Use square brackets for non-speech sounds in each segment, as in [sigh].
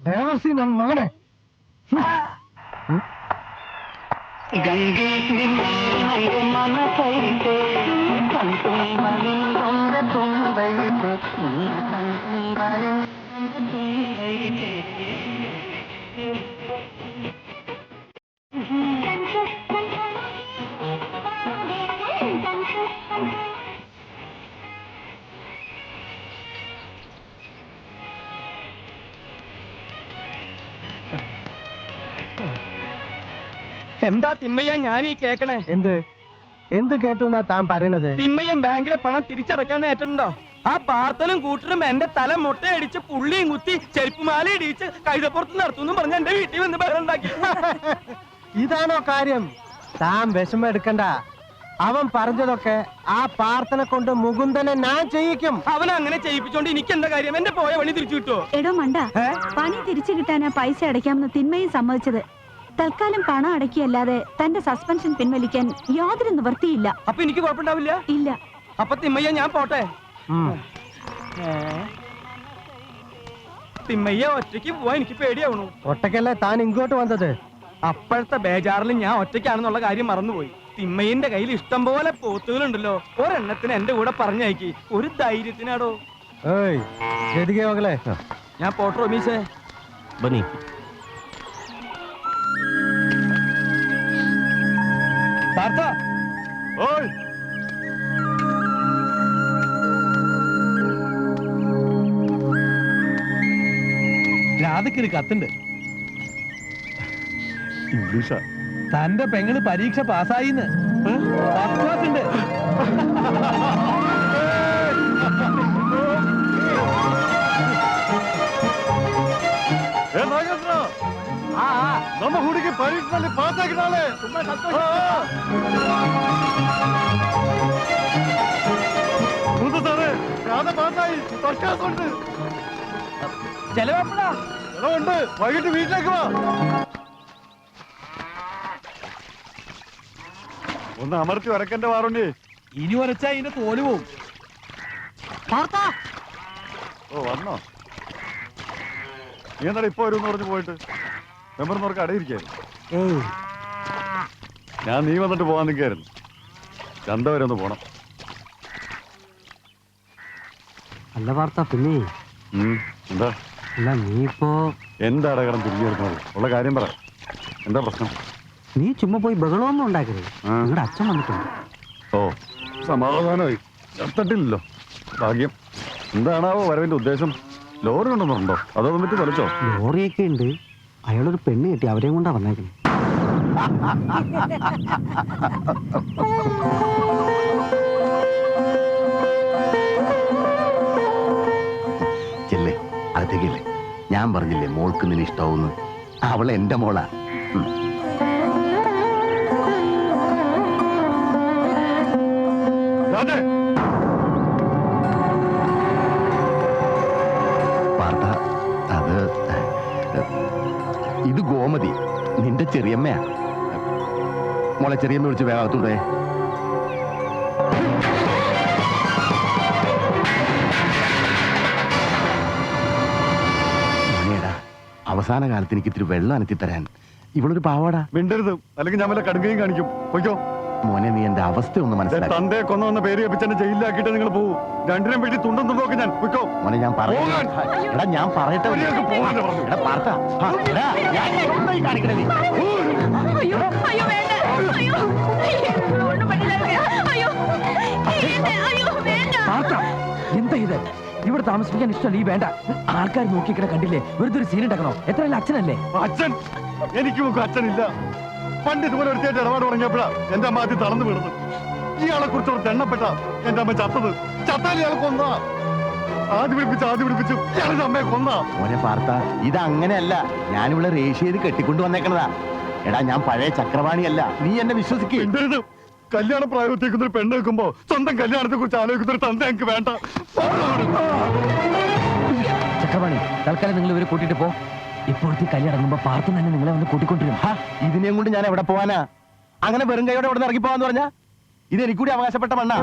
தேவசி நன் மகனே கங்கை மனசைத்து தும்பைத்து എന്താ തിമ്മയ്യ ഞാൻ ഈ കേക്കണേ? എന്ത്? എന്ത് കേട്ടു എന്നാ താൻ പറയണത്? തിമ്മയ്യൻ ബാങ്കിലെ പണം തിരിച്ചടക്കാൻ ഏറ്റുണ്ടോ ആ പാർത്തലും കൂട്ടരും എന്റെ തല മുട്ടയടിച്ച് പുള്ളിയും കുത്തി ചെരുപ്പുമാല ഇടിച്ച് കഴുതപ്പുറത്ത് നടത്തുന്നു പറഞ്ഞ് എന്റെ വീട്ടിൽ വന്ന് ബഹളുണ്ടാക്കി [laughs] ഇതാണോ കാര്യം? താൻ വിഷമം എടുക്കണ്ട. അവൻ പറഞ്ഞതൊക്കെ ആ പാർത്തന കൊണ്ട് മുകുന്ദനെ ഞാൻ ചെയ്യിക്കും. അവൻ അങ്ങനെ ചെയ്യിപ്പിച്ചോണ്ട് എനിക്ക് എന്താ കാര്യം? എന്റെ പോയ വഴി തിരിച്ചു കിട്ടുമോ എടോ മണ്ട പണി തിരിച്ചു കിട്ടാനാ പൈസ അടയ്ക്കാമെന്ന് തിന്മയും സമ്മതിച്ചത്. തൽക്കാലം പണം അടക്കിയല്ലാതെ തന്റെ സസ്പെൻഷൻ പിൻവലിക്കാൻ യാതൊരു നിവൃത്തിയില്ല. അപ്പൊ എനിക്ക് കുഴപ്പമുണ്ടാവില്ല? ഇല്ല. അപ്പൊ തിമ്മയ്യ ഞാൻ പോട്ടെ. തിമ്മയ്യ ഒറ്റയ്ക്ക് പോവാൻ എനിക്ക് പേടിയാവണു ഒറ്റക്കല്ലേ താൻ ഇങ്ങോട്ട് വന്നത്? അപ്പോഴത്തെ ബേജാറിൽ ഞാൻ ഒറ്റയ്ക്കാണെന്നുള്ള കാര്യം മറന്നുപോയി. തിമ്മയിന്റെ കയ്യിൽ ഇഷ്ടം പോലെ പോത്തുകളുണ്ടല്ലോ. ഒരെണ്ണത്തിന് എന്റെ കൂടെ പറഞ്ഞയക്കി. ഒരു ധൈര്യത്തിനാടോ? ഏയ് ഗതികെ മകളെ. ഞാൻ പോട്ടോ റമീശേ ബനി. പാർത്ത ഓയ്. രാധയ്ക്കൊരു കത്തുണ്ട്. ഇംഗ്ലീഷാ? തന്റെ പെങ്ങൾ പരീക്ഷ പാസ്സായിന്ന്. ഫസ്റ്റ് ക്ലാസ് ഉണ്ട്. [laughs] ನಮ್ಮ ಹುಡುಗಿ ಪರೀಕ್ಷೆಯಲ್ಲಿ ಪಾಸ್ ಆಗಿದ್ದಾಳೆ ತುಂಬಾ ಹೌದು ಸರ್ രാധ പാസ്സായി ഫസ്റ്റ് ക്ലാസ് ഉണ്ട് ചെലവാപ്പടാ ചെലവുണ്ട് വൈകിട്ട് വാ ഒന്ന് അമർത്തി വരക്കന്റെ വാറുണ്ടി ഇനി വരച്ചാ ഇതിന്റെ തോൽ പോവും ഓ വന്നോ നീ എന്നാ ഇപ്പൊ വരും പറഞ്ഞു പോയിട്ട്? മെമ്പർന്നവർക്ക് അടയിരിക്കായിരുന്നു. ഞാൻ നീ വന്നിട്ട് പോകാൻ നിൽക്കായിരുന്നു ചന്ത വരെ ഒന്ന് പോണം. നല്ല വാർത്ത പിന്നെ. എന്താ? അല്ല നീ ഇപ്പോ എന്താ അടകടം തിരിഞ്ഞെടുക്കുന്നത് ഉള്ള കാര്യം പറ. എന്താ പ്രശ്നം? നീ ചുമ്മാ പോയി ബഹളമൊന്നും ഉണ്ടാക്കരുത്. നിങ്ങളുടെ അച്ഛൻ വന്നിട്ടുണ്ട്. ഓ സമാധാനമായി. ചത്തട്ടില്ലല്ലോ ഭാഗ്യം. എന്താണാവോ വരവിന്റെ ഉദ്ദേശം? ലോറി കൊണ്ടുവന്നിട്ടുണ്ടോ? അതോ വന്നിട്ട് വലിച്ചോ ലോറിയൊക്കെ ഉണ്ട്. അയാളൊരു പെണ്ണ് കിട്ടി അവരെയും കൊണ്ടാ വന്നേക്കുന്നത് ചെല്ലേ അകത്തേക്കല്ലേ ഞാൻ പറഞ്ഞില്ലേ മോൾക്ക് നിന്നെ ഇഷ്ടമാവുന്നു അവൾ എന്റെ മോളാ. ഉം. നിന്റെ ചെറിയമ്മയാ. മോളെ ചെറിയമ്മ വിളിച്ച് വേഗത്തൂടെ അവസാന കാലത്ത് എനിക്ക് ഇത്തിരി വെള്ളം അനത്തി തരാൻ ഇവളൊരു പാവാടാ. മിണ്ടരുത്. അല്ലെങ്കിൽ ഞാൻ വല്ല കടുകയും കാണിക്കും. പൊയ്ക്കോ. മോനെ നീ എന്റെ അവസ്ഥ ഒന്ന് മനസ്സിലാക്കി. തന്റെ കൊന്ന വന്ന പേര് കപ്പിച്ചെന്നെ ജയിലിലാക്കിയിട്ട് നിങ്ങൾ പോകും രണ്ടിനും വേണ്ടി തുണ്ടും തുണ്ടൊക്കെ ഞാൻ പൊയ്ക്കോ. മോനെ ഞാൻ പറയാം പോകാൻ. എടാ ഞാൻ പറയട്ടെ? എടാ പാർത്ത. ഞാൻ എന്താ ഇത്? ഇവിടെ താമസിപ്പിക്കാൻ ഇഷ്ടമല്ല ഈ വേണ്ട. ആൾക്കാർ നോക്കിക്കിടെ കണ്ടില്ലേ? വെറുതെ ഒരു സീൻ ഉണ്ടാക്കണോ? എത്രയല്ല അച്ഛനല്ലേ? അച്ഛൻ. എനിക്ക് അച്ഛനില്ല. പണ്ട് ഇതുപോലെ ഒരുത്തിയായിട്ട് ഇടപാട് തുടങ്ങിയപ്പോഴാണ് എന്റെ അമ്മ ആദ്യം തളർന്നു വീണത്. ഇയാളെ കുറിച്ച് ഒരു എണ്ണപ്പെട്ട എന്റെ അമ്മ ചത്തത്. ചത്താൽ ഇയാൾ കൊന്ന. ആദ്യ വിളിപ്പിച്ചു ആദ്യ പിടിപ്പിച്ചു ഇയാളുടെ അമ്മയെ കൊന്നെ. മോനെ പാർത്ത ഇത് അങ്ങനെയല്ല ഞാനിവിടെ റേഷ്യ ചെയ്ത് കെട്ടിക്കൊണ്ട് വന്നേക്കണതാ. എടാ ഞാൻ പഴയ ചക്രവാണിയല്ല. നീ എന്നെ വിശ്വസിക്കേ. മിണ്ടരുത്. കല്യാണ പ്രായത്തേക്കുന്ന ഒരു പെണ്ണ് വെക്കുമ്പോ സ്വന്തം കല്യാണത്തെ കുറിച്ച് ആലോചിക്കുന്ന ഒരു തന്ത എനിക്ക് വേണ്ട. ചക്രവാണി തൽക്കാലം നിങ്ങൾ ഇവരെ കൂട്ടിട്ട് പോ. ഇപ്പോഴത്തെ കളി ഇറങ്ങുമ്പോ പാർത്ത് തന്നെ നിങ്ങളെ വന്ന് കൂട്ടിക്കൊണ്ടിരും. ഇതിനെയും കൊണ്ട് ഞാൻ എവിടെ പോവാനാ? അങ്ങനെ വെറും കൈയോടെ ഇവിടെ ഇറങ്ങി പോവാന്ന് പറഞ്ഞാ? ഇത് എനിക്കൂടി അവകാശപ്പെട്ട മണ്ണാ.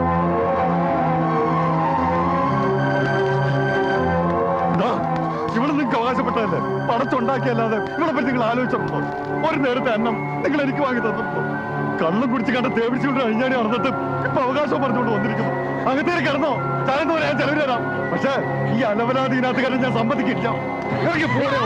ഇവിടെ നിങ്ങൾക്ക് അവകാശപ്പെട്ടതല്ലേ? പടച്ചുണ്ടാക്കിയല്ലാതെ ഇവിടെ പറ്റി നിങ്ങൾ ആലോചിച്ചപ്പോ ഒരു നേരത്തെ അന്നം നിങ്ങൾ എനിക്ക് വാങ്ങി തന്നപ്പോ കള്ളം കുടിച്ച് കണ്ട തേവിച്ചുകൊണ്ട് അഴിഞ്ഞാടി നടന്നിട്ട് ഇപ്പൊ അവകാശം പറഞ്ഞുകൊണ്ട് വന്നിരിക്കുന്നു. അങ്ങനത്തെ കിടന്നോ? ചായന്ന് പറയാൻ ചെലവിൽ തരാം. പക്ഷേ ഈ അലവലാതി ഇതിനകത്ത് കാരണം ഞാൻ സമ്മതിക്കില്ല. എനിക്ക് പോരോ.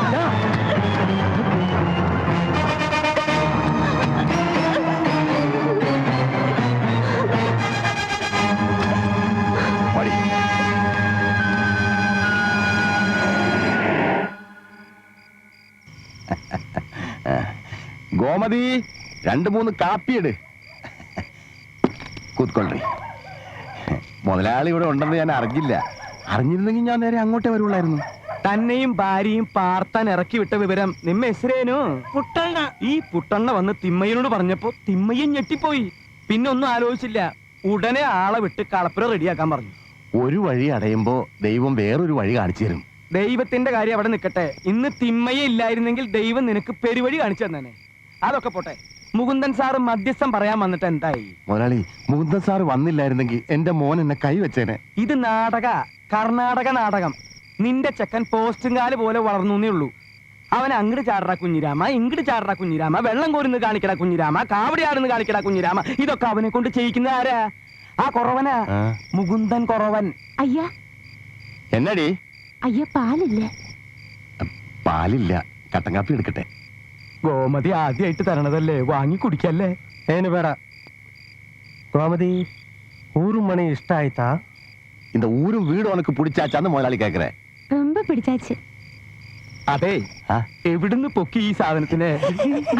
ഗോമതി രണ്ട് മൂന്ന് കാപ്പിയിട് കൂത്കൊള്ളി. മുതലാളി ഇവിടെ ഉണ്ടെന്ന് ഞാൻ അറിഞ്ഞില്ല. അറിഞ്ഞിരുന്നെങ്കിൽ ഞാൻ നേരെ അങ്ങോട്ടേ വരുള്ളായിരുന്നു. തന്നെയും ഭാര്യയും പാർത്താൻ ഇറക്കി വിട്ട വിവരം നിമ്മ എസ്രേനു? പുട്ടണ്ണ. ഈ പുട്ടണ്ണ വന്ന് തിമ്മയിനോട് പറഞ്ഞപ്പോ തിമ്മയും ഞെട്ടിപ്പോയി. പിന്നെ ഒന്നും ആലോചിച്ചില്ല. ഉടനെ ആളെ വിട്ട് കളപ്പുര റെഡിയാക്കാൻ പറഞ്ഞു. ഒരു വഴി അടയുമ്പോ ദൈവം വേറൊരു വഴി കാണിച്ചു തരും. ദൈവത്തിന്റെ കാര്യം അവിടെ നിൽക്കട്ടെ ഇന്ന് തിമ്മയെ ഇല്ലായിരുന്നെങ്കിൽ ദൈവം നിനക്ക് പെരുവഴി കാണിച്ചു തന്നെ അതൊക്കെ പോട്ടെ. മുകുന്ദൻ സാറ് മധ്യസ്ഥം പറയാൻ വന്നിട്ട് എന്തായി? മുതലാളി മുകുന്ദൻ സാർ വന്നില്ലായിരുന്നെങ്കിൽ എന്റെ മോൻ എന്നെ കൈവച്ചേനെ ഇത് നാടക കർണാടക നാടകം. നിന്റെ ചെക്കൻ പോസ്റ്റുംകാൽ പോലെ വളർന്നേ ഉള്ളൂ. അവൻ അങ്ങട് ചാടറ കുഞ്ഞിരാമ ഇങ്ങട് ചാടറ കുഞ്ഞിരാമ വെള്ളം കോരുന്ന് കാണിക്കട കുഞ്ഞിരാമ കാവടി ആടുന്ന് കാണിക്കട കുഞ്ഞിരാമ. ഇതൊക്കെ അവനെ കൊണ്ട് ചെയ്യിക്കുന്ന ആരാ? ആ കുറവനാ? മുകുന്ദൻ കുറവൻ. അയ്യാ. എന്നടി? അയ്യ പാലില്ലേ? പാലില്ല. കട്ടൻ കാപ്പി എടുക്കട്ടെ. ഗോമതി ആദ്യമായിട്ട് തരണതല്ലേ വാങ്ങി കുടിക്കല്ലേ ಏನು ಬೇಡ கோமதி ஊரு மணி ಇಷ್ಟ ಆಯ್ತಾ இந்த ஊரும் வீடும் உனக்கு பிடிச்சாச்சான்னு முதலாளி கேக்குறேன் ரொம்ப പിടിച്ചാച്ച് അതെ ആ? എവിടുന്ന് പൊക്കി ഈ സാധനത്തിന്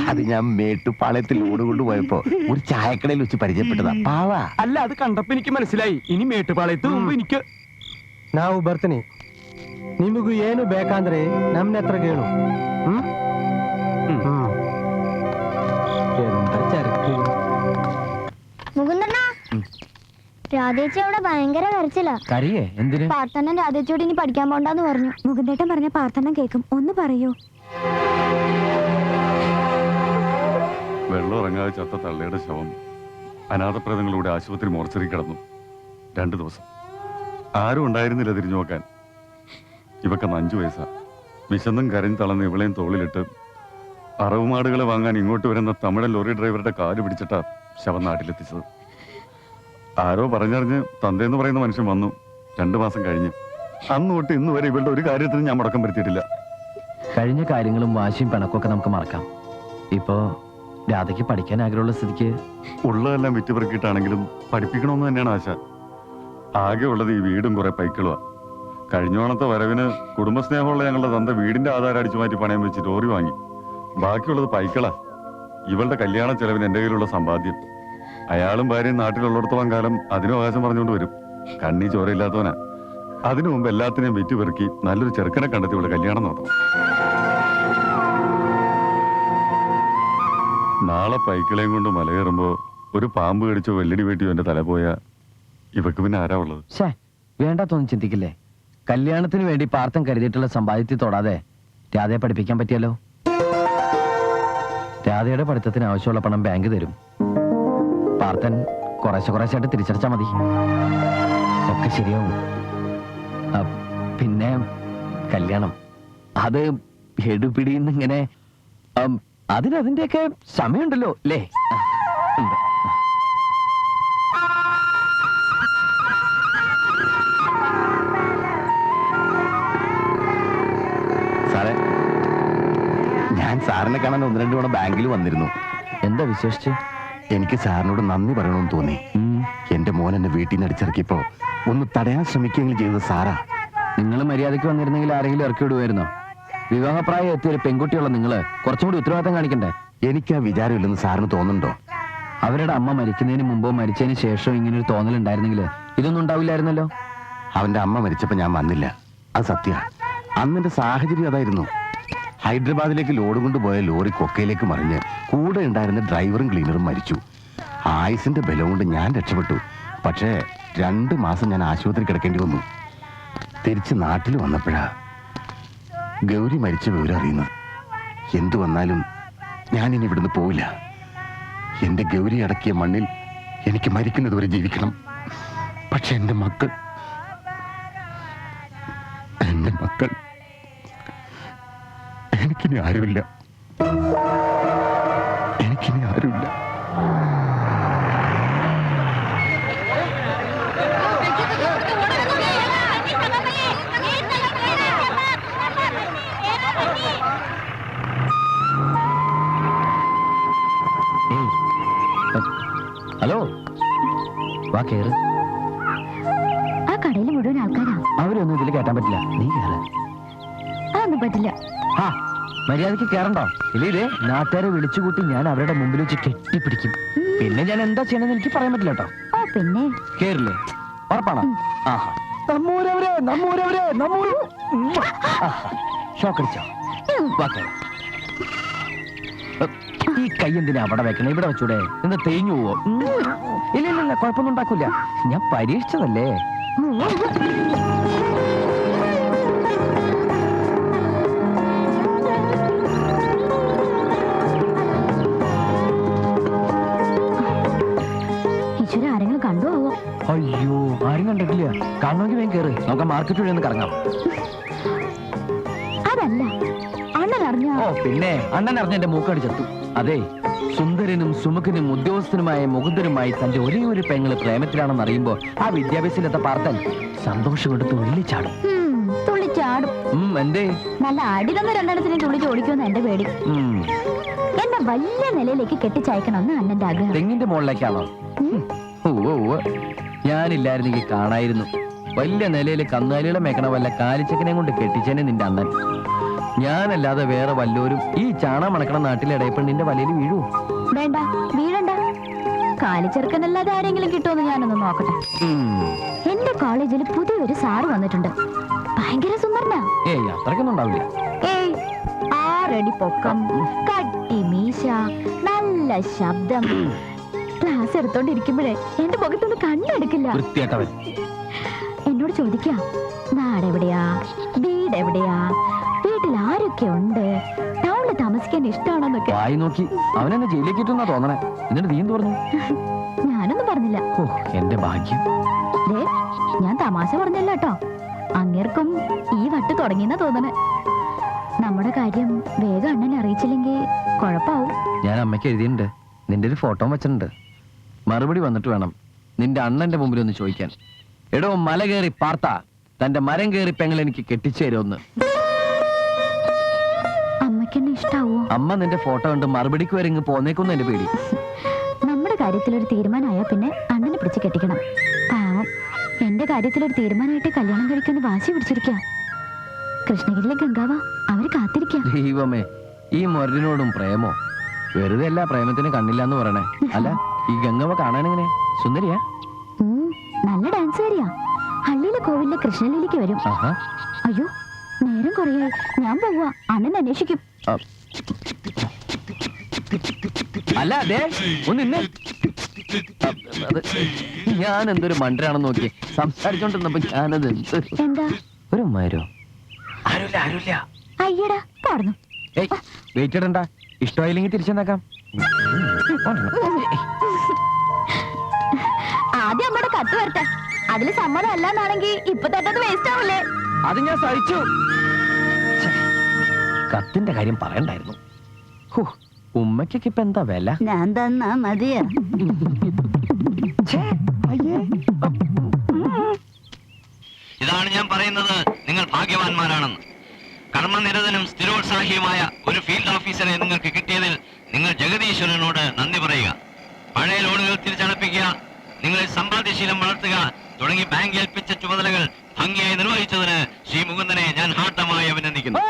അത് ഞാൻ മേട്ടുപാളയത്തിൽ ലോഡ് കൊണ്ടുപോയപ്പോ ഒരു ചായക്കടയിൽ വെച്ച് പരിചയപ്പെട്ടതാ പാവാ അല്ല അത് കണ്ടപ്പോ എനിക്ക് മനസ്സിലായി ഇനി മേട്ടുപാളയത്ത് മുമ്പ് എനിക്ക് ನಾವು ಬರ್ತೀನಿ ನಿಮಗೂ ಏನು ಬೇಕಂದ್ರೆ ನಮ್ನ ಹತ್ರ ಕೇಳು ಹ್ಮ್ ಹ್ಮ್. രാധേച്ചി അവിടെ ഭയങ്കര കരച്ചില്ല കരയേ? എന്തിന്? പാർത്തണ്ണൻ രാധേച്ചിയോട് ഇനി പഠിക്കാൻ പോണ്ടെന്ന് പറഞ്ഞു. മുകുന്ദേട്ടൻ പറഞ്ഞ പ്രാർത്ഥന കേൾക്കും. ഒന്ന് പറയൂ. വെള്ളം ഇറങ്ങാതെ ചത്ത തള്ളയുടെ ശവം അനാഥപ്രേതങ്ങളുടെ ആശുപത്രി മോർച്ചറി കിടന്നു. രണ്ടു ദിവസം. ആരും ഉണ്ടായിരുന്നില്ല തിരിഞ്ഞു നോക്കാൻ. ഇവക്ക് അഞ്ചു വയസ്സാ. വിശന്നും കരഞ്ഞു തളന്ന് ഇവളെയും തോളിലിട്ട് അറവുമാടുകളെ വാങ്ങാൻ ഇങ്ങോട്ട് വരുന്ന തമിഴൻ ലോറി ഡ്രൈവറുടെ കാൽ പിടിച്ചിട്ടാ ശവം നാട്ടിലെത്തിച്ചത്. ആരോ പറഞ്ഞറിഞ്ഞ് തന്തേന്ന് പറയുന്ന മനുഷ്യൻ വന്നു. രണ്ടു മാസം കഴിഞ്ഞു. അന്ന് തൊട്ട് ഇന്ന് വരെ ഇവളുടെ ഒരു കാര്യത്തിനും ഞാൻ മുടക്കം വരുത്തിയിട്ടില്ല. കഴിഞ്ഞ കാര്യങ്ങളും വാശിയും പിണക്കൊക്കെ നമുക്ക് മറക്കാം. ഇപ്പോ രാധയ്ക്ക് പഠിക്കാൻ ആഗ്രഹമുള്ള സ്ഥിതിക്ക്? ഉള്ളതെല്ലാം വിറ്റുപെറുക്കിയിട്ടാണെങ്കിലും പഠിപ്പിക്കണമെന്ന് തന്നെയാണ് ആശ. ആകെ ഉള്ളത് ഈ വീടും കുറെ പൈക്കളുവാ. കഴിഞ്ഞോണത്തെ വരവിന് കുടുംബസ്നേഹമുള്ള ഞങ്ങളുടെ തന്ത വീടിന്റെ ആധാരം അടിച്ചു മാറ്റി പണയം വെച്ച് ലോറി വാങ്ങി. ബാക്കിയുള്ളത് പൈക്കളാ. ഇവളുടെ കല്യാണ ചെലവിന് എന്റെ കയ്യിലുള്ള സമ്പാദ്യം. അയാളും ഭാര്യയും നാട്ടിലുള്ളിടത്തോളം കാലം അതിനും അവകാശം പറഞ്ഞുകൊണ്ട് വരും. കണ്ണി ചോരയില്ലാത്തവനാ. അതിനു മുമ്പ് എല്ലാത്തിനെയും വിറ്റുപെറുക്കി നല്ലൊരു ചെറുക്കനെ കണ്ടെത്തി ഇവിടെ കല്യാണം നടത്തണം. നാളെ പൈക്കിളയും കൊണ്ട് മലകയറുമ്പോ ഒരു പാമ്പ് കടിച്ചോ വെല്ലടി വെട്ടിയോ എന്റെ തല പോയാ ഇവക്ക് പിന്നെ ആരാ ഉള്ളത്? വേണ്ടാത്തൊന്നും ചിന്തിക്കില്ലേ? കല്യാണത്തിന് വേണ്ടി പാർത്ഥം കരുതിയിട്ടുള്ള സമ്പാദ്യത്തിൽ തൊടാതെ രാധയെ പഠിപ്പിക്കാൻ പറ്റിയല്ലോ? രാധയുടെ പഠിത്തത്തിന് ആവശ്യമുള്ള പണം ബാങ്ക് തരും. പാർത്ഥൻ കുറേശ്ശെ കുറേശ്ശായിട്ട് തിരിച്ചടച്ചാൽ മതി. ഒക്കെ ശരിയാവും. പിന്നെ കല്യാണം. അത് എടുപിടിന്ന് ഇങ്ങനെ അതിനതിന്റെയൊക്കെ സമയമുണ്ടല്ലോ അല്ലേ? സാറേ ഞാൻ സാറിനെ കാണാൻ ഒന്ന് രണ്ട് തവണ ബാങ്കിൽ വന്നിരുന്നു. എന്താ വിശേഷിച്ച് എനിക്ക് സാറിനോട് നന്ദി പറയണമെന്ന് തോന്നി. എന്റെ മോൻ എന്നെ വീട്ടിൽ നിന്ന് അടിച്ചിറക്കിയപ്പോ ഒന്ന് തടയാൻ ശ്രമിക്കുകയെങ്കിലും ചെയ്തത് സാറാ. നിങ്ങൾ മര്യാദയ്ക്ക് വന്നിരുന്നെങ്കിൽ ആരെങ്കിലും ഇറക്കി വിടുമായിരുന്നോ? വിവാഹപ്രായം എത്തിയ ഒരു പെൺകുട്ടിയുള്ള നിങ്ങൾ കുറച്ചും കൂടി ഉത്തരവാദിത്തം കാണിക്കണ്ടേ? എനിക്ക് ആ വിചാരമില്ലെന്ന് സാറിന് തോന്നുന്നുണ്ടോ? അവരുടെ അമ്മ മരിക്കുന്നതിന് മുമ്പോ മരിച്ചതിന് ശേഷമോ ഇങ്ങനെ ഒരു തോന്നൽ ഉണ്ടായിരുന്നെങ്കിൽ ഇതൊന്നും ഉണ്ടാവില്ലായിരുന്നല്ലോ? അവന്റെ അമ്മ മരിച്ചപ്പോ ഞാൻ വന്നില്ല. അത് സത്യ. അന്നെന്റെ സാഹചര്യം അതായിരുന്നു. ഹൈദരാബാദിലേക്ക് ലോഡ് കൊണ്ടുപോയ ലോറി കൊക്കയിലേക്ക് മറിഞ്ഞ് കൂടെ ഉണ്ടായിരുന്ന ഡ്രൈവറും ക്ലീനറും മരിച്ചു. ആയുസിന്റെ ബലം കൊണ്ട് ഞാൻ രക്ഷപ്പെട്ടു. പക്ഷേ രണ്ട് മാസം ഞാൻ ആശുപത്രി കിടക്കേണ്ടി വന്നു. തിരിച്ച് നാട്ടിൽ വന്നപ്പോഴാ ഗൗരി മരിച്ച വിവരം അറിയുന്നത്. എന്തു വന്നാലും ഇനി ഇവിടുന്ന് പോവില്ല. എന്റെ ഗൗരി അടക്കിയ മണ്ണിൽ എനിക്ക് മരിക്കുന്നതുവരെ ജീവിക്കണം. പക്ഷെ എന്റെ മക്കൾ എനിക്കിനി ആരുമില്ല. എനിക്കിനി ആരുമില്ല. ഹലോ. വാ കേറ്. ആ കടയിൽ മുഴുവൻ ആൾക്കാരാ. അവരൊന്നും ഇതിൽ കേട്ടാൻ പറ്റില്ല. നീ കേറ്. അതൊന്നും പറ്റില്ല. ആ മര്യാദയ്ക്ക് കേറണ്ടോ? ഇല്ലേ നാട്ടുകാരെ വിളിച്ചുകൂട്ടി ഞാൻ അവരുടെ മുമ്പിൽ വെച്ച് കെട്ടിപ്പിടിക്കും. പിന്നെ ഞാൻ എന്താ ചെയ്യണമെന്ന് എനിക്ക് പറയാൻ പറ്റില്ല കേട്ടോ. ഓ പിന്നെ? കേറില്ലേ? ഉറപ്പാണോ? ആഹാ. നമ്മൂരവരെ നമ്മൂരവരെ നമ്മൂര് ഷോക്കടിച്ചോ. ഈ കൈ എന്തിനാ അവിടെ വെക്കണേ? ഇവിടെ വെച്ചൂടെ. എന്താ തേഞ്ഞു പോവോ? ഇല്ല ഇല്ല ഇല്ല കുഴപ്പമൊന്നും ഉണ്ടാക്കൂല. ഞാൻ പരീക്ഷിച്ചതല്ലേ. ആരും കണ്ടിട്ടില്ല. കാണണമെങ്കിൽ വേഗം കയറി നമുക്ക് മാർക്കറ്റ് വഴി ഒന്ന് കറങ്ങാം. അതല്ല. അണ്ണൻ അറിഞ്ഞ? ഓ പിന്നെ. അണ്ണൻ അറിഞ്ഞ എന്റെ മൂക്കടി ചത്തു. അതെ സുന്ദരനും സുമുഖനും ഉദ്യോഗസ്ഥനുമായ മുകുന്ദനുമായി തന്റെ ഒരേ ഒരു പെങ്ങൾ പ്രേമത്തിലാണെന്ന് അറിയുമ്പോ ആ വിദ്യാഭ്യാസത്തിലെത്ത പാർത്തൻ സന്തോഷം കൊണ്ട് തുള്ളിച്ചാടും തുള്ളിച്ചാടും ഉം എന്തേ? നല്ല അടിതന്ന രണ്ടെണ്ണത്തിനും തുള്ളി ചോദിക്കുമെന്ന് എന്റെ പേടി. എന്നെ വലിയ നിലയിലേക്ക് കെട്ടിച്ചയക്കണമെന്ന് അണ്ണന്റെ ആഗ്രഹം. തെങ്ങിന്റെ മുകളിലേക്കാണോ? ഓ ഓ ഞാനില്ലായിരുന്നെങ്കിൽ കാണായിരുന്നു. വലിയ നിലയിൽ കന്നുകാലികളെ മേക്കണ വല്ല കാലിച്ചക്കനെ കൊണ്ട് കെട്ടിച്ചേനെ നിന്റെ അണ്ണൻ. ഞാനല്ലാതെ വേറെ വല്ലോരും ഈ ചാണ മണക്കണ നാട്ടിലെ ഇടയപ്പെണ്ണിന്റെ വലയിൽ വീഴൂ. വേണ്ട വീഴണ്ട. കാലിച്ചെറുക്കനല്ലാതെ ആരെങ്കിലും കിട്ടുമെന്ന് ഞാനൊന്ന് നോക്കട്ടെ. എന്റെ കോളേജിൽ പുതിയൊരു സാറ് വന്നിട്ടുണ്ട്. ഭയങ്കര സുന്ദരനാ. ഏയ് ഉണ്ടാവില്ല. ഏയ് ആറടി പൊക്കം കട്ടി മീശ നല്ല ശബ്ദം. ക്ലാസ് എടുത്തോണ്ടിരിക്കുമ്പോഴേ എന്റെ മുഖത്തൊന്ന് കണ്ണെടുക്കില്ല വൃത്തിയായിട്ടവൻ. എന്നോട് ചോദിക്കാം നാടെവിടെയാ? വീട് എവിടെയാ വീട്ടിൽ ആരൊക്കെ ഉണ്ട്? ടൗണിൽ താമസിക്കാൻ ഇഷ്ടമാണോന്നൊക്കെ. വായി നോക്കി. അവനെന്നെ ജയിലിലേക്ക് ഇട്ടെന്നാ തോന്നണേ. എന്നിട്ട് നീ എന്ത് പറഞ്ഞു? ഞാനൊന്നും പറഞ്ഞില്ല. ഓ എന്റെ ഭാഗ്യം. ദേ ഞാൻ തമാശ പറഞ്ഞല്ല കേട്ടോ. അങ്ങേർക്കും ഈ വട്ട് തുടങ്ങിയെന്നാ തോന്നണേ. നമ്മുടെ കാര്യം വേഗം അണ്ണനെ അറിയിച്ചില്ലെങ്കിൽ കുഴപ്പാവും. ഞാൻ അമ്മയ്ക്ക് എഴുതിയിട്ടുണ്ട്. നിന്റെ ഒരു ഫോട്ടോ വെച്ചിട്ടുണ്ട്. മറുപടി വന്നിട്ട് വേണം നിന്റെ അണ്ണന്റെ മുമ്പിൽ ഒന്ന് ചോദിക്കാൻ. എടോ മല കയറി പാർത്ത. തന്റെ മരം കയറി പെങ്ങൾ എനിക്ക് കെട്ടിച്ചേരുമെന്ന് ഒന്ന് ഇഷ്ടാവോ? അമ്മ നിന്റെ ഫോട്ടോ കണ്ട് മറുപടിക്ക് വരെ ഇങ്ങ് പോന്നേക്കൊന്നും എന്റെ പേടി. നമ്മുടെ കാര്യത്തിൽ ഒരു തീരുമാനമായാ പിന്നെ അണ്ണനെ പിടിച്ച് കെട്ടിക്കണം. പാവം. എന്റെ കാര്യത്തിൽ ഒരു തീരുമാനമായിട്ട് കല്യാണം കഴിക്കുന്ന വാശി പിടിച്ചിരിക്ക. കൃഷ്ണഗിരിയിലെ ഗംഗാവ. അവർ കാത്തിരിക്കാം. ദൈവമേ ഈ മുരടിനോടും പ്രേമോ? വെറുതെ അല്ല പ്രേമത്തിന് കണ്ണില്ല എന്ന് പറയണേ. അല്ല ഈ ഗംഗവ കാണാനെങ്ങനെ? സുന്ദരിയാ. നല്ല ഡാൻസുകാരിയാ. ഹള്ളിയിലെ കോവിലിലെ കൃഷ്ണലീലിക്ക് വരും. അയ്യോ നേരം കുറയായി. ഞാൻ പോവാ അണ്ണൻ അന്വേഷിക്കും. അല്ല അതെ ഒന്ന് ഇന്ന് ഞാൻ എന്തൊരു മണ്ടരാണെന്ന് നോക്കി സംസാരിച്ചോണ്ടിരുന്നപ്പോ ഞാനത് എന്താ? ഒരു മരോ? ആരുമില്ല ആരുമില്ല അയ്യടാ പാടുന്നു. ഏയ് വെയിറ്റ് ഇടണ്ട. ഇഷ്ടമായില്ലെങ്കിൽ തിരിച്ചെന്നാക്കാം. ആദ്യം അമ്മയുടെ കത്ത് വരട്ടെ. അതിൽ സമ്മതം അല്ലാന്നാണെങ്കിൽ ഇപ്പൊ തൊട്ടത് വേസ്റ്റ് ആവില്ലേ അത് ഞാൻ സഹിച്ചു. കത്തിന്റെ കാര്യം പറയണ്ടായിരുന്നു. ഉമ്മക്കൊക്കെ ഇപ്പൊ എന്താ വില? ഞാൻ തന്നാ മതിയോ? ഇതാണ് ഞാൻ പറയുന്നത് നിങ്ങൾ ഭാഗ്യവാന്മാരാണെന്ന്. കർമ്മനിരതനും സ്ഥിരോത്സാഹിയുമായ ഒരു ഫീൽഡ് ഓഫീസറെ നിങ്ങൾക്ക് കിട്ടിയതിൽ നിങ്ങൾ ജഗദീശ്വരനോട് നന്ദി പറയുക. പഴയ ലോണുകൾ തിരിച്ചടപ്പിക്കുക. നിങ്ങളെ സമ്പാദ്യശീലം വളർത്തുക തുടങ്ങി ബാങ്ക് ഏൽപ്പിച്ച ചുമതലകൾ ഭംഗിയായി നിർവഹിച്ചതിന് ശ്രീ മുകുന്ദനെ ഞാൻ ഹാർട്ടമായി അഭിനന്ദിക്കുന്നു.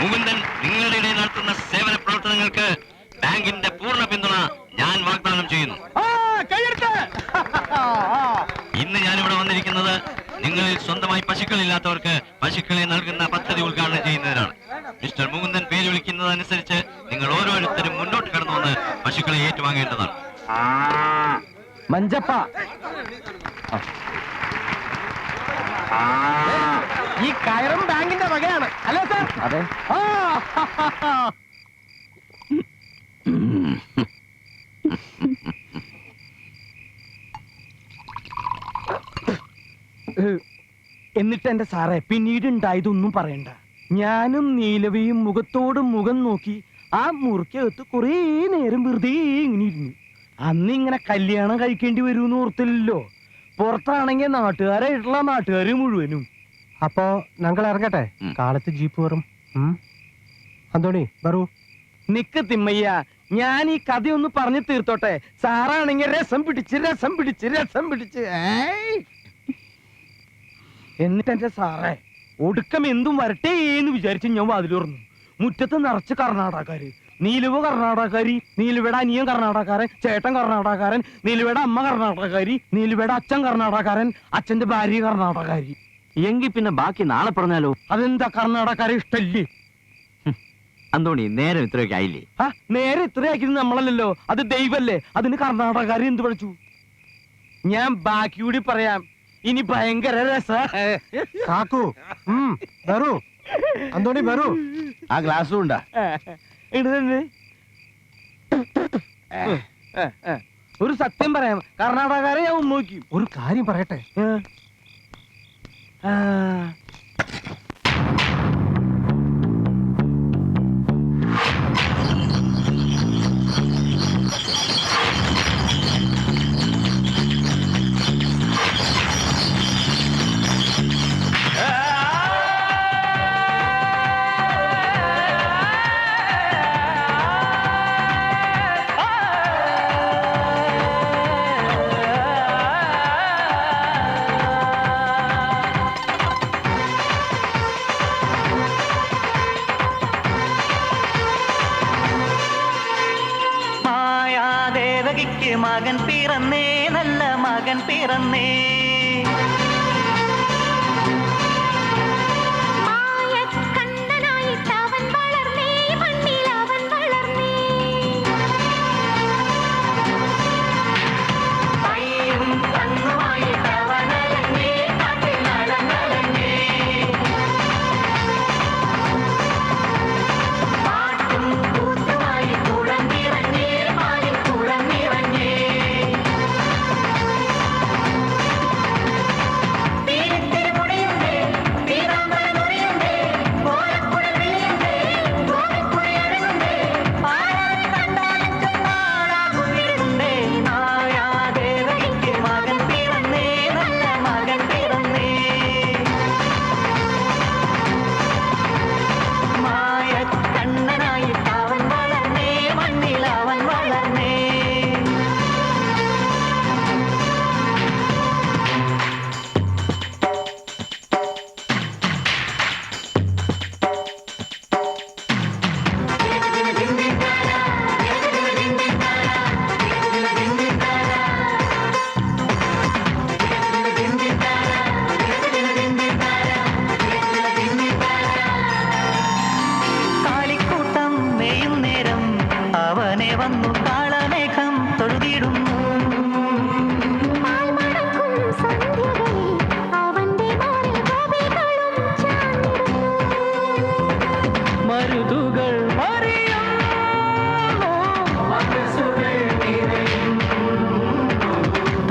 മുകുന്ദൻ നിങ്ങളുടെ ഇടയിൽ നടത്തുന്ന സേവന പ്രവർത്തനങ്ങൾക്ക് ബാങ്കിന്റെ പൂർണ പിന്തുണ ഞാൻ വാഗ്ദാനം ചെയ്യുന്നു. ഇന്ന് ഞാനിവിടെ വന്നിരിക്കുന്നത് നിങ്ങളിൽ സ്വന്തമായി പശുക്കളില്ലാത്തവർക്ക് പശുക്കളെ നൽകുന്ന പദ്ധതി ഉദ്ഘാടനം ചെയ്യുന്നതിനാണ് മിസ്റ്റർ മുകുന്ദൻ പേര് വിളിക്കുന്നതനുസരിച്ച് നിങ്ങൾ ഓരോരുത്തരും മുന്നോട്ട് കടന്നു വന്ന് പശുക്കളെ ഏറ്റുവാങ്ങേണ്ടതാണ്. മഞ്ചപ്പ. ഈ കയറും ബാങ്കിന്റെ വകയാണ്. അല്ലേ സാർ? അതെ. എന്നിട്ട് എന്റെ സാറേ പിന്നീട് ഉണ്ടായതൊന്നും പറയണ്ട. ഞാനും നീലവയും മുഖത്തോടും മുഖം നോക്കി ആ മുറിക്കകത്ത് കുറേ നേരം വെറുതെ ഇങ്ങനെ ഇരുന്നു. അന്ന് ഇങ്ങനെ കല്യാണം കഴിക്കേണ്ടി വരുമെന്ന് ഓർത്തില്ലല്ലോ. പുറത്താണെങ്കിൽ നാട്ടുകാരായിട്ടുള്ള നാട്ടുകാർ മുഴുവനും. അപ്പോ ഞങ്ങൾ ഇറങ്ങട്ടെ. കാലത്ത് ജീപ്പ് വരും അന്തോണി വരൂ. നിക്ക് തിമ്മയ്യ ഞാൻ ഈ കഥയൊന്ന് പറഞ്ഞു തീർത്തോട്ടെ. സാറാണെങ്കിൽ രസം പിടിച്ച് രസം പിടിച്ച് രസം പിടിച്ച്. ഏയ്. എന്നിട്ട് എന്റെ സാറേ ഒടുക്കം എന്തും വരട്ടെ എന്ന് വിചാരിച്ച് ഞാൻ വാതിലുറന്നു. മുറ്റത്ത് നിറച്ച് കർണാടകക്കാര്. നീലുവ കർണാടകക്കാരി നീലുവയുടെ അനിയൻ കർണാടകക്കാരൻ ചേട്ടൻ കർണാടകക്കാരൻ നീലുവയുടെ അമ്മ കർണാടകക്കാരി നീലുവയുടെ അച്ഛൻ കർണാടകക്കാരൻ അച്ഛന്റെ ഭാര്യ കർണാടകക്കാരി. എങ്കിൽ പിന്നെ ബാക്കി നാളെ പറഞ്ഞാലോ? അതെന്താ കർണാടകക്കാരെ ഇഷ്ടല്ലേ? അന്തോണി നേരം ഇത്രയൊക്കെ ആയില്ലേ? ആ നേരെ ഇത്രയാക്കിയത് നമ്മളല്ലല്ലോ. അത് ദൈവല്ലേ. അതിന് കർണാടകക്കാരി എന്ത് പഠിച്ചു? ഞാൻ ബാക്കി കൂടി പറയാം. ഇനി ഭയങ്കര രസ. കാക്കു ഉം, വരൂ. അന്തോണി വരൂ. ആ ഗ്ലാസ്സും ഉണ്ടാ. ഒരു സത്യം പറയാം കർണാടകക്കാരെ ഞാൻ നോക്കി ഒരു കാര്യം പറയട്ടെ?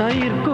ஞாயிற்கும்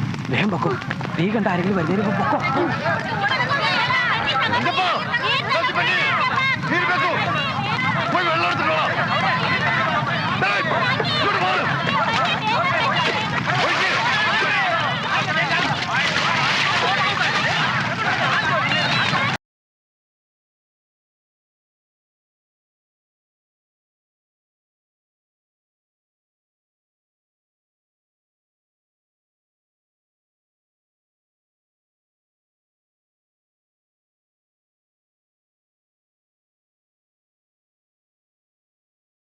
കിട്ടും വേഗം പൊക്കോ തീ കണ്ട ആരെങ്കിലും വരുന്നതിന് പൊക്കോ